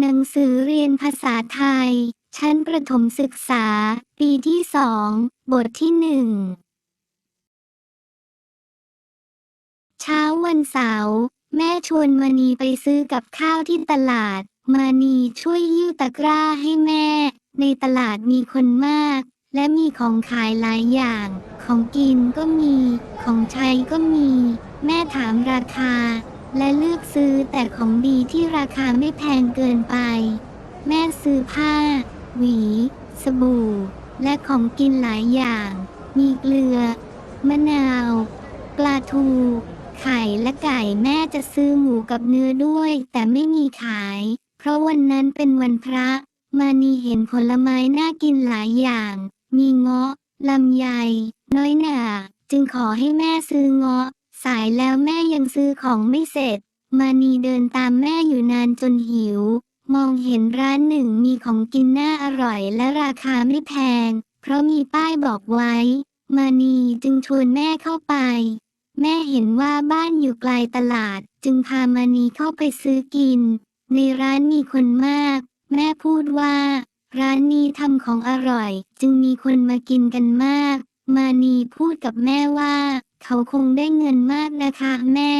หนังสือเรียนภาษาไทย ชั้นประถมศึกษา ปีที่สอง บทที่หนึ่ง เช้าวันเสาร์แม่ชวนมานีไปซื้อกับข้าวที่ตลาดมานีช่วยยิ้วตะกร้าให้แม่ ในตลาดมีคนมาก และมีของขายหลายอย่าง ของกินก็มี ของใช้ก็มี แม่ถามราคา และเลือกซื้อแต่ของดีที่ราคาไม่แพงเกินไป แม่ซื้อผ้า หวี สบู่ และของกินหลายอย่าง มีเกลือ มะนาว ปลาทู ไข่และไก่แม่จะซื้อหมูกับเนื้อด้วย แต่ไม่มีขาย เพราะวันนั้นเป็นวันพระ มานีเห็นผลไม้น่ากินหลายอย่าง มีเงาะลำไย น้อยหนา จึงขอให้แม่ซื้อเงาะ สายแล้วแม่ยังซื้อของไม่เสร็จ มานีเดินตามแม่อยู่นานจนหิว มองเห็นร้านหนึ่งมีของกินน่าอร่อยและราคาไม่แพง เพราะมีป้ายบอกไว้ มานีจึงชวนแม่เข้าไป แม่เห็นว่าบ้านอยู่ไกลตลาด จึงพามานีเข้าไปซื้อกิน ในร้านมีคนมาก แม่พูดว่า ร้านนี้ทำของอร่อย จึงมีคนมากินกันมาก มานีพูดกับแม่ว่า เขาคงได้เงินมากนะคะแม่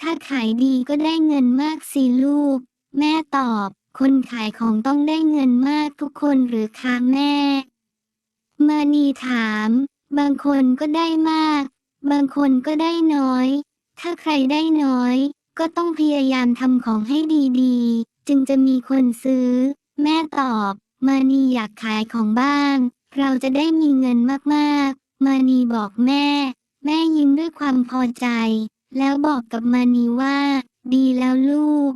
ถ้าขายดีก็ได้เงินมากสิลูก แม่ตอบ คนขายของต้องได้เงินมากทุกคนหรือคะแม่ มานีถาม บางคนก็ได้มาก บางคนก็ได้น้อย ถ้าใครได้น้อย ก็ต้องพยายามทำของให้ดีๆ จึงจะมีคนซื้อ แม่ตอบ มานีอยากขายของบ้าง เราจะได้มีเงินมากๆ มานีบอกแม่ แม่ยิ้มด้วยความพอใจ แล้วบอกกับมานีว่า ดีแล้วลูก